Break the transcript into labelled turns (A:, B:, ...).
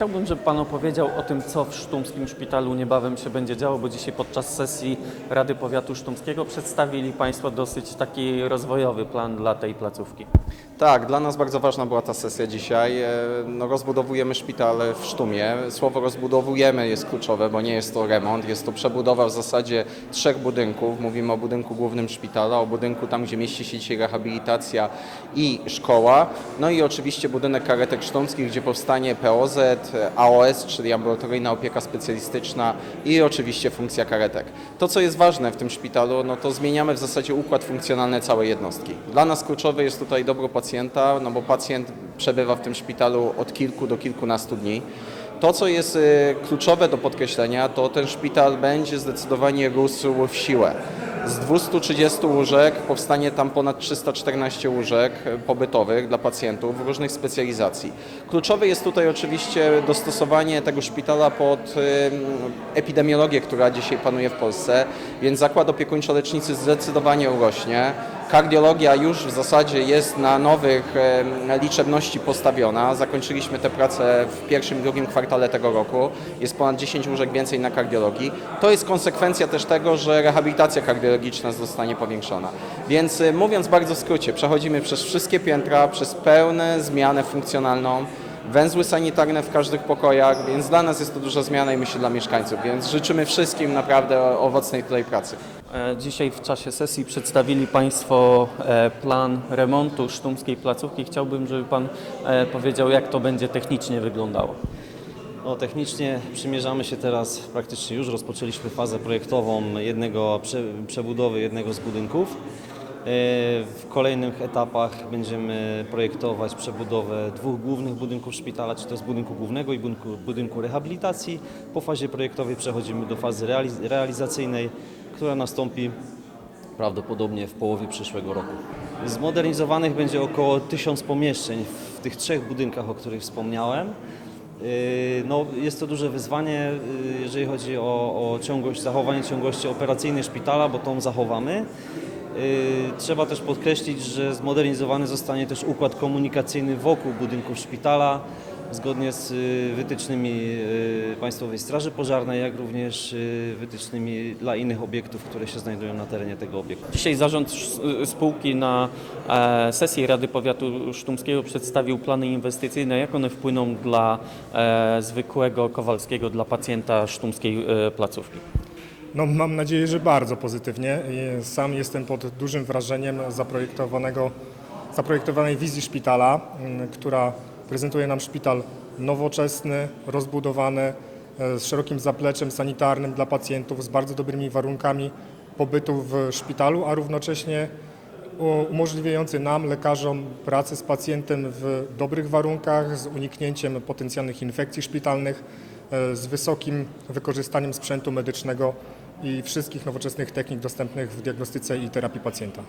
A: Chciałbym, żeby Pan opowiedział o tym, co w Sztumskim Szpitalu niebawem się będzie działo, bo dzisiaj podczas sesji Rady Powiatu Sztumskiego przedstawili Państwo dosyć taki rozwojowy plan dla tej placówki.
B: Tak, dla nas bardzo ważna była ta sesja dzisiaj. E, No, rozbudowujemy szpital w Sztumie. Słowo rozbudowujemy jest kluczowe, bo nie jest to remont, jest to przebudowa w zasadzie trzech budynków. Mówimy o budynku głównym szpitala, o budynku tam, gdzie mieści się dzisiaj rehabilitacja i szkoła. No i oczywiście budynek karetek sztumskich, gdzie powstanie POZ, AOS, czyli ambulatoryjna opieka specjalistyczna i oczywiście funkcja karetek. To, co jest ważne w tym szpitalu, no to zmieniamy w zasadzie układ funkcjonalny całej jednostki. Dla nas kluczowe jest tutaj dobro pacjenta, no bo pacjent przebywa w tym szpitalu od kilku do kilkunastu dni. To, co jest y, kluczowe do podkreślenia, to ten szpital będzie zdecydowanie rósł w siłę. Z 230 łóżek powstanie tam ponad 314 łóżek pobytowych dla pacjentów różnych specjalizacji. Kluczowe jest tutaj oczywiście dostosowanie tego szpitala pod epidemiologię, która dzisiaj panuje w Polsce, więc zakład opiekuńczo-lecznicy zdecydowanie urośnie. Kardiologia już w zasadzie jest na nowych liczebności postawiona. Zakończyliśmy tę pracę w pierwszym drugim kwartale tego roku. Jest ponad 10 łóżek więcej na kardiologii. To jest konsekwencja też tego, że rehabilitacja kardiologiczna zostanie powiększona. Więc e, mówiąc bardzo w skrócie, przechodzimy przez wszystkie piętra, przez pełną zmianę funkcjonalną. Węzły sanitarne w każdych pokojach, więc dla nas jest to duża zmiana i myślę dla mieszkańców, więc życzymy wszystkim naprawdę owocnej tutaj pracy.
A: E, Dzisiaj w czasie sesji przedstawili Państwo e, plan remontu sztumskiej placówki. Chciałbym, żeby Pan e, powiedział, jak to będzie technicznie wyglądało.
C: No, technicznie przymierzamy się teraz, praktycznie już rozpoczęliśmy fazę projektową jednego prze, przebudowy jednego z budynków. E, W kolejnych etapach będziemy projektować przebudowę dwóch głównych budynków szpitala, czy to z budynku głównego i budynku, budynku rehabilitacji. Po fazie projektowej przechodzimy do fazy realiz- realizacyjnej, która nastąpi prawdopodobnie w połowie przyszłego roku. Zmodernizowanych będzie około 1000 pomieszczeń w tych trzech budynkach, o których wspomniałem. Yy, No, jest to duże wyzwanie, yy, jeżeli chodzi o, o ciągłość, zachowanie ciągłości operacyjnej szpitala, bo tą zachowamy. Yy, Trzeba też podkreślić, że zmodernizowany zostanie też układ komunikacyjny wokół budynków szpitala, zgodnie z y, wytycznymi y, Państwowej Straży Pożarnej, jak również y, wytycznymi dla innych obiektów, które się znajdują na terenie tego obiektu.
A: Dzisiaj zarząd spółki na e, sesji Rady Powiatu Sztumskiego przedstawił plany inwestycyjne. Jak one wpłyną dla e, zwykłego Kowalskiego, dla pacjenta sztumskiej e, placówki?
D: No, mam nadzieję, że bardzo pozytywnie. Sam jestem pod dużym wrażeniem zaprojektowanego, zaprojektowanej wizji szpitala, mm, która prezentuje nam szpital nowoczesny, rozbudowany, e, z szerokim zapleczem sanitarnym dla pacjentów, z bardzo dobrymi warunkami pobytu w szpitalu, a równocześnie umożliwiający nam, lekarzom, pracę z pacjentem w dobrych warunkach, z uniknięciem potencjalnych infekcji szpitalnych, e, z wysokim wykorzystaniem sprzętu medycznego i wszystkich nowoczesnych technik dostępnych w diagnostyce i terapii pacjenta.